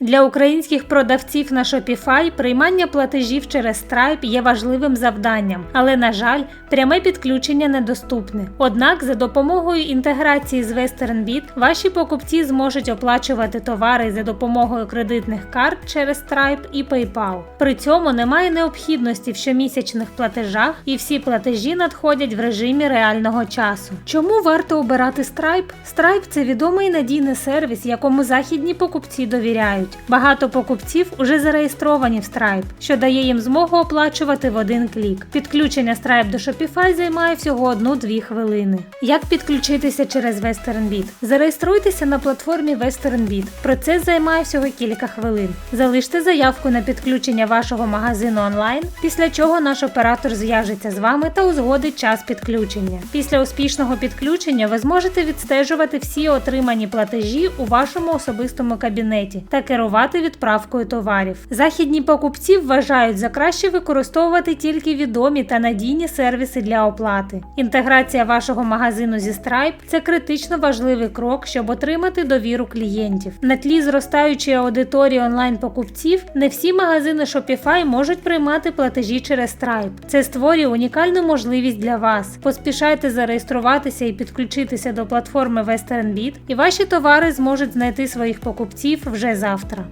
Для українських продавців на Shopify приймання платежів через Stripe є важливим завданням, але, на жаль, пряме підключення недоступне. Однак, за допомогою інтеграції з WesternBit ваші покупці зможуть оплачувати товари за допомогою кредитних карт через Stripe і PayPal. При цьому немає необхідності в щомісячних платежах, і всі платежі надходять в режимі реального часу. Чому варто обирати Stripe? Stripe – це відомий надійний сервіс, якому західні покупці довіряють. Багато покупців уже зареєстровані в Stripe, що дає їм змогу оплачувати в один клік. Підключення Stripe до Shopify займає всього 1-2 хвилини. Як підключитися через WesternBit? Зареєструйтеся на платформі WesternBit. Процес займає всього кілька хвилин. Залиште заявку на підключення вашого магазину онлайн, після чого наш оператор зв'яжеться з вами та узгодить час підключення. Після успішного підключення ви зможете відстежувати всі отримані платежі у вашому особистому кабінеті та керувати відправкою товарів. Західні покупці вважають за краще використовувати тільки відомі та надійні сервіси для оплати. Інтеграція вашого магазину зі Stripe – це критично важливий крок, щоб отримати довіру клієнтів. На тлі зростаючої аудиторії онлайн-покупців не всі магазини Shopify можуть приймати платежі через Stripe. Це створює унікальну можливість для вас. Поспішайте зареєструватися і підключитися до платформи WesternBit, і ваші товари зможуть знайти своїх покупців вже завтра.